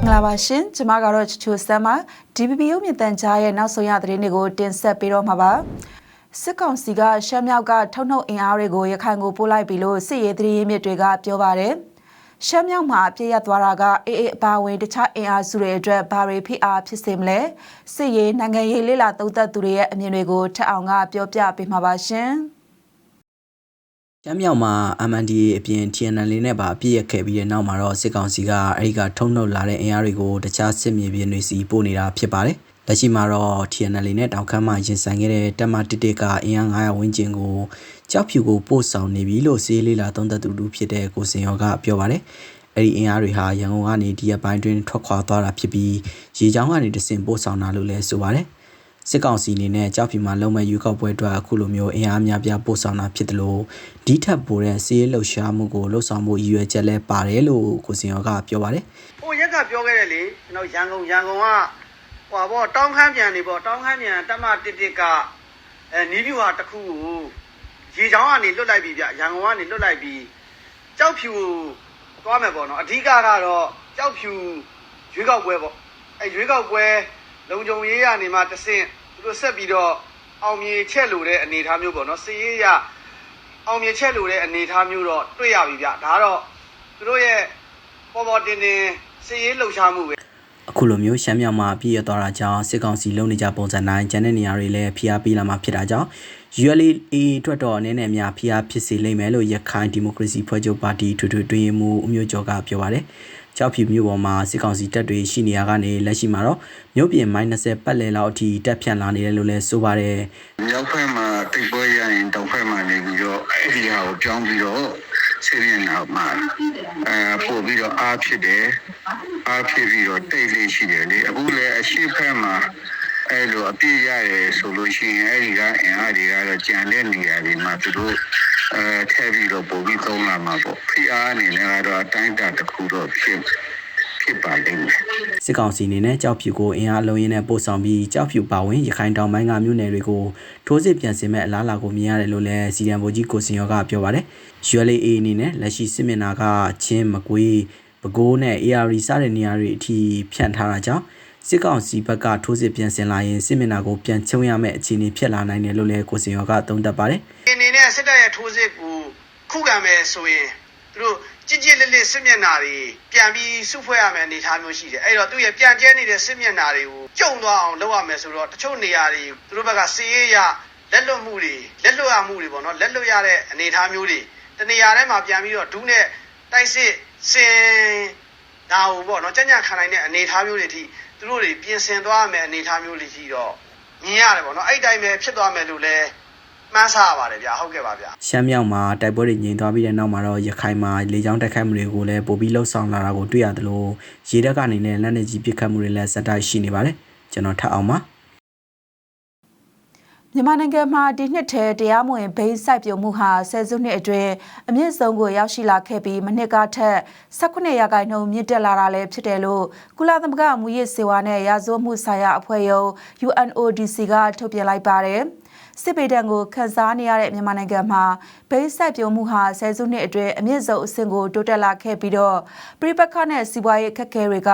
င်္ဂလာပါရှင်ကျမကတော့ချချိုစမ်းပါ DPPO မြတန်ကြားရဲ့နောက်ဆုံးရသတင်းတွေကိုတင်ဆက်ပေးတော့မှာပါစစ်ကောင်စီကရှမ်းမြောက်ကထုတ်နှုတ်အင်အားတွေကိုရခိုင်ကိုပို့လိုက်ပြီလို့စစ်ရေးသတင်းရင်းမြစ်တွေကပြောပါတယ်ရှမ်းမြောက်မှာပြည့်ရသွားတာကအေးအေးအပါဝင်တခြားအင်အားစုတွေအတွက်ဘာတွေဖိအားဖြစ်စေမလဲစစ်ရေးနိုင်ငံရေးလေလာသုံးသက်သူတွေရဲ့အမြင်တွေကိုထပ်အောင်ကပြောပြပေးမှာပါရှင်။ ကျမ်းမြောက်မှာ MNDA အပြင် TNL လေးနဲ့ပါ အပြည့်ရခဲ့ပြီးတဲ့နောက်မှာတော့ စစ်ကောင်စီက အဲဒီက ထုံနှုတ်လာတဲ့အင်အားတွေကို တခြားစစ်မြေပြင်တွေစီပို့နေတာဖြစ်ပါတယ်။လက်ရှိမှာတော့ TNL လေးနဲ့ တောင်ခမ်းမှာ ရင်ဆိုင်ခဲ့တဲ့တက်မတစ်တစ်ကအင်အား900ဝန်းကျင်ကိုကြောက်ဖြူကို ပို့ဆောင်နေပြီလို့စီးလေးလာသုံးသက်သူလူဖြစ်တဲ့ ကိုစင်ရောကပြောပါတယ်။အဲ့ဒီအင်အားတွေဟာ ရန်ကုန်ကနေ ဒီရက်ပိုင်းတွင်ထွက်ခွာသွားတာဖြစ်ပြီး ရေချောင်းကနေတဆင့် ပို့ဆောင်တာလို့လည်း ဆိုပါတယ်။ စစ်ကောင်စီအနေနဲ့ကြောက်ဖြူမှာလုံမဲ့ယူကောက်ပွဲအတွက်အခုလိုမျိုးအင်အားများပြားပို့ဆောင်တာဖြစ်တယ်လို့ဒီထက်ပိုတဲ့စီးရဲလှုပ်ရှားမှုကိုလှုပ်ဆောင်မှုရည်ရွယ်ချက်လဲပါတယ်လို့ကိုစင်ရောကပြောပါတယ်ဟိုရက်ကပြောခဲ့တယ်လေကျွန်တော်ရန်ကုန်ရန်ကုန်ကဟိုဘောတောင်းခမ်းပြန်နေပေါ့တောင်းခမ်းပြန်တက်မတစ်တစ်ကအဲနီးပြူဟာတစ်ခုကိုရေချောင်းကနေလွတ်လိုက်ပြီဗျရန်ကုန်ကနေလွတ်လိုက်ပြီကြောက်ဖြူကိုသွားမယ်ပေါ့နော်အဓိကကတော့ကြောက်ဖြူရွေးကောက်ပွဲပေါ့အဲရွေးကောက်ပွဲလုံခြုံရေးရနေမှတဆင့် သူတို့ဆက်ပြီးတော့အောင်မြေချက်လို့တဲ့အနေအထားမျိုးပေါ့နော်စီရေးရအောင်မြေချက်လို့တဲ့အနေအထားမျိုးတော့တွေ့ရပြီဗျဒါကတော့သူတို့ရဲ့ပေါ်ပေါ်တင်တင်စီရေးလှုပ်ရှားမှုပဲအခုလိုမျိုးရှမ်းမြောက်မှာပြည့်ရသွားတာကြောင့်စစ်ကောင်စီလုံနေကြပုံစံတိုင်းကျန်တဲ့နေရာတွေလည်းဖိအားပေးလာမှာဖြစ်တာကြောင့် ULA အတွက်တော့အနေနဲ့များဖိအားဖြစ်စေလိမ့်မယ်လို့ရခိုင်ဒီမိုကရေစီဖွဲ့ချုပ်ပါတီထွေထွေတွင်းရေးမှူးဦးမျိုးကျော်ကပြောပါတယ်။ ကြောက်ဖြူမျိုးပေါ်မှာစစ်ကောင်စီတပ်တွေရှိနေရကနေလက်ရှိမှာတော့မြို့ပြင် -30 ပတ်လည်လောက်အထိတက်ဖြန့်လာနေတယ်လို့လည်းဆိုပါတယ်။မြောက်ဖက်မှာတိတ်ပွဲရရင်တောင်ဖက်မှာနေပြီးတော့အဲ့ဒီဟာကိုပြောင်းပြီးတော့ဆေးရင်နောက်မှာအဲပို့ပြီးတော့အားဖြစ်တယ်အားဖြစ်ပြီးတော့တိတ်လေးရှိတယ်လေအခုလည်းအရှိဖက်မှာ အဲ့လိုအပြည့်ရတယ်ဆိုလို့ရှိရင်အဲ့ဒီကအင်အားတွေကတော့ကြံတဲ့နေရာတွေမှာသူတို့အဲထည့်ပြီးတော့ပို့ပြီးသုံးလာမှာပေါ့ဖိအားအနေနဲ့ကတော့အတိုင်းအတာတစ်ခုတော့ဖြစ်ဖြစ်ပါလိမ့်မယ်စစ်ကောင်စီအနေနဲ့ကြောက်ဖြူကိုအင်အားလုံးရင်းနဲ့ပို့ဆောင်ပြီးကြောက်ဖြူပါဝင်ရခိုင်တောင်ပိုင်းကမြို့နယ်တွေကိုထိုးစစ်ပြန်ဆင်မဲ့အလားအလာကိုမြင်ရတယ်လို့လည်းစီရန်ဘိုကြီးကိုစင်ရောကပြောပါတယ်။ ULA အနေနဲ့လက်ရှိစစ်မျက်နှာကချင်းမကွေးပဲခူးနဲ့ AR စတဲ့နေရာတွေအထိဖြန့်ထားတာကြောင့် စစ်ကောင်စီဘက်ကထိုးစစ်ပြန်ဆင်လာရင်စစ်မျက်နှာကိုပြန်ချုံရမယ့်အခြေအနေဖြစ်လာနိုင်တယ်လို့လည်းကိုစင်ရောကသုံးသပ်ပါတယ်။အနေနဲ့စစ်တပ်ရဲ့ထိုးစစ်ကိုခုခံမယ်ဆိုရင်သူတို့ကြည်ကြည်လစ်လစ်စစ်မျက်နှာတွေပြန်ပြီးစုဖွဲ့ရမယ်အနေအထားမျိုးရှိတယ်အဲ့တော့သူရဲ့ပြန်ကျဲနေတဲ့စစ်မျက်နှာတွေကိုကြုံသွားအောင်လုပ်ရမယ်ဆိုတော့တချို့နေရာတွေသူတို့ဘက်ကစီးရေးရလက်လွတ်မှုတွေလက်လွတ်ရမှုတွေပေါ့နော်လက်လွတ်ရတဲ့အနေအထားမျိုးတွေတနေရာထဲမှာပြန်ပြီးတော့ဒူးနဲ့တိုက်စစ်စင် ဒါဟိုပေါ့နော်ကြညံ့ခံနိုင်တဲ့အနေအထားမျိုးတွေအထိသူတို့တွေပြင်ဆင်သွားရမယ်အနေအထားမျိုးတွေရှိတော့မြင်ရတယ်ပေါ့နော်အဲ့တိုင်းပဲဖြစ်သွားမယ်လို့လည်းမှန်းဆရပါတယ်ဗျာဟုတ်ကဲ့ပါဗျာရှမ်းမြောက်မှာတိုက်ပွဲတွေငြိမ်သွားပြီးတဲ့နောက်မှာတော့ရခိုင်မှာလေကြောင်းတိုက်ခိုက်မှုတွေကိုလည်းပိုပြီးလှုပ်ဆောင်လာတာကိုတွေ့ရတယ်လို့ရေတပ်ကနေလည်းလက်နေကြီးပစ်ခတ်မှုတွေလည်းစက်တိုက်ရှိနေပါတယ်ကျွန်တော်ထပ်အောင်ပါ မြန်မာနိုင်ငံမှာဒီနှစ်ထဲတရားမဝင်ဘိန်းစိုက်ပျိုမှုဟာဆယ်စုနှစ်အတွင်းအမြင့်ဆုံးကိုရောက်ရှိလာခဲ့ပြီးမနှစ်ကထက်18ရာခိုင်နှုန်းမြင့်တက်လာတာလည်းဖြစ်တယ်လို့ကုလသမဂ္ဂမူရစ်စေဝါနဲ့ရာဇဝတ်မှုဆိုင်ရာအဖွဲ့ယုံ UNODC ကထုတ်ပြန်လိုက်ပါတယ်။ စစ်ပေဒဏ်ကိုခန်းစားနေရတဲ့မြန်မာနိုင်ငံမှာဘိန်းစိုက်ပျိုမှုဟာဆယ်စုနှစ်အတွင်းအမြင့်ဆုံးအဆင့်ကိုတိုးတက်လာခဲ့ပြီးတော့ပြည်ပခါနဲ့စီးပွားရေးခက်ခဲတွေက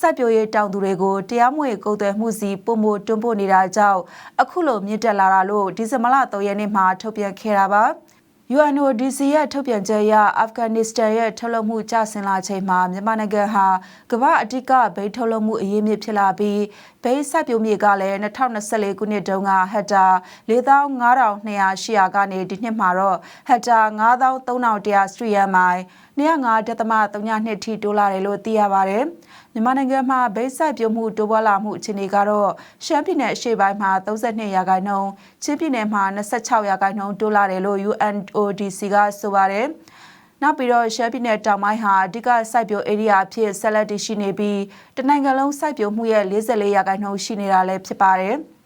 စိုက်ပျိုးရေးတောင်သူတွေကိုတရားမဝင်ကုန်သွယ်မှုစီပုံမတွန်းပို့နေတာကြောင့်အခုလိုမြင့်တက်လာတာလို့ဒီဇင်ဘာလ3ရက်နေ့မှာထုတ်ပြန်ခဲ့တာပါ။ UNODC ရဲ့ထုတ်ပြန်ချက်အရအာဖဂန်နစ္စတန်ရဲ့ထုတ်လုပ်မှုကျဆင်းလာချိန်မှာမြန်မာနိုင်ငံဟာကမ္ဘာအဓိကဘိန်းထုတ်လုပ်မှုအရေးမြစ်ဖြစ်လာပြီးဘိန်းစိုက်ပျိုးမြေကလည်း2024ခုနှစ်တုန်းကဟက်တာ45,200ရှိရာကနေဒီနှစ်မှာတော့ဟက်တာ93,100စတရီယမ်မိုင်205.32ထိတိုးလာတယ်လို့သိရပါတယ်။မြန်မာနိုင်ငံမှာဘိတ်ဆိုင်ပြုံမှုတိုးပွားလာမှုအခြေအနေကတော့ရှမ်းပြည်နယ်အရှေ့ပိုင်းမှာ32ရာခိုင်နှုန်းချင်းပြည်နယ်မှာ26ရာခိုင်နှုန်းတိုးလာတယ်လို့ UNODC ကဆိုပါတယ်နောက်ပြီးတော့ရှမ်းပြည်နယ်တောင်ပိုင်းဟာအဓိကစိုက်ပျိုးဧရိယာအဖြစ်ဆက်လက်တည်ရှိနေပြီးတနိုင်ငံလုံးစိုက်ပျိုးမှုရဲ့44ရာခိုင်နှုန်းရှိနေတာလည်းဖြစ်ပါတယ်။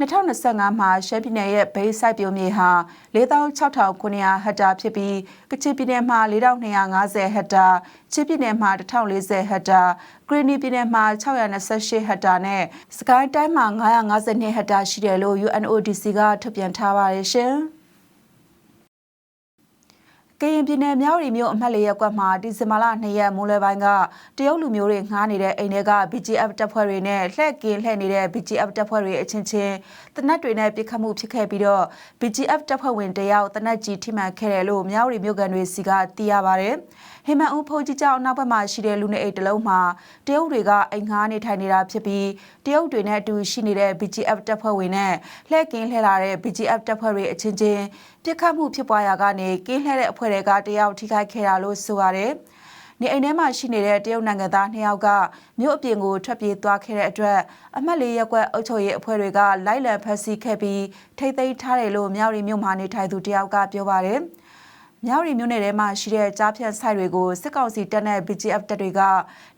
2025မှာရှမ်းပြည်နယ်ရဲ့ဘိတ်စိုက်ပျိုးမြေဟာ46,900ဟက်တာဖြစ်ပြီးကချင်ပြည်နယ်မှာ4,250ဟက်တာချင်းပြည်နယ်မှာ1,040ဟက်တာဂရီနီပြည်နယ်မှာ628ဟက်တာနဲ့စကိုင်းတိုင်းမှာ952ဟက်တာရှိတယ်လို့ UNODC ကထုတ်ပြန်ထားပါတယ်ရှင်။ ကရင်ပြည်နယ်မြောက်ရီမြို့အမှတ်လေးရပ်ကွက်မှာဒီဇင်ဘာလ2ရက်မိုးလယ်ပိုင်းကတရုတ်လူမျိုးတွေငှားနေတဲ့အိမ်တွေက BGF တပ်ဖွဲ့တွေနဲ့လှည့်ကင်းလှည့်နေတဲ့ BGF တပ်ဖွဲ့တွေအချင်းချင်းတနက်တွေနဲ့ပြစ်ခတ်မှုဖြစ်ခဲ့ပြီးတော့ BGF တပ်ဖွဲ့ဝင်တယောက်တနက်ကြီးထိမှန်ခဲ့တယ်လို့မြောက်ရီမြို့ကန်တွေစီကသိရပါတယ်။ ဟိမန်ဦးဖုန်ကြီးကျောင်းနောက်ဘက်မှာရှိတဲ့လူနေအိမ်တစ်လုံးမှာတရုတ်တွေကအိမ်ငှားနေထိုင်နေတာဖြစ်ပြီးတရုတ်တွေနဲ့အတူရှိနေတဲ့ BGF တပ်ဖွဲ့ဝင်နဲ့လှည့်ကင်းလှည့်လာတဲ့ BGF တပ်ဖွဲ့တွေအချင်းချင်းပြစ်ခတ်မှုဖြစ်ပွားရာကနေကင်းလှည့်တဲ့အဖွဲ့တွေကတယောက်ထိခိုက်ခဲ့တာလို့ဆိုရတယ်။နေအိမ်ထဲမှာရှိနေတဲ့တရုတ်နိုင်ငံသားနှစ်ယောက်ကမြို့အပြင်ကိုထွက်ပြေးသွားခဲ့တဲ့အတွက်အမတ်လေးရက်ကွက်အုပ်ချုပ်ရေးအဖွဲ့တွေကလိုက်လံဖမ်းဆီးခဲ့ပြီးထိမ့်သိမ်းထားတယ်လို့မြောက်ရီမြို့မှာနေထိုင်သူတယောက်ကပြောပါတယ်။ မြောက်ရီမြို့နယ်ထဲမှာရှိတဲ့ကြားဖြတ်ဆိုင်တွေကိုစစ်ကောင်စီတပ်နဲ့ BGF တပ်တွေက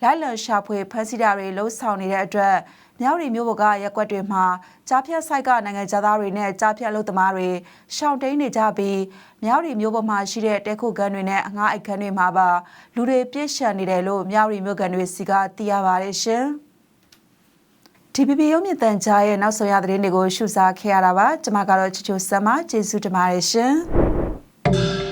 လိုက်လံရှာဖွေဖမ်းဆီးတာတွေလှုပ်ဆောင်နေတဲ့အတွက်မြောက်ရီမြို့ဘော်ကရက်ကွက်တွေမှာကြားဖြတ်ဆိုင်ကနိုင်ငံသားတွေနဲ့ကြားဖြတ်လုပ်သမားတွေရှောင်တိန်နေကြပြီးမြောက်ရီမြို့ပေါ်မှာရှိတဲ့တဲခုကန်တွေနဲ့အငှားအိတ်ခန်းတွေမှာပါလူတွေပြည့်ရှံနေတယ်လို့မြောက်ရီမြို့ကန်တွေစီကသိရပါတယ်ရှင်။ TPP ရုံးမြင့်တန်ကြားရဲ့နောက်ဆုံးရသတင်းတွေကိုရှုစားခဲ့ရတာပါကျွန်မကတော့ချစ်ချိုဆမ်မကျေးဇူးတင်ပါတယ်ရှင်။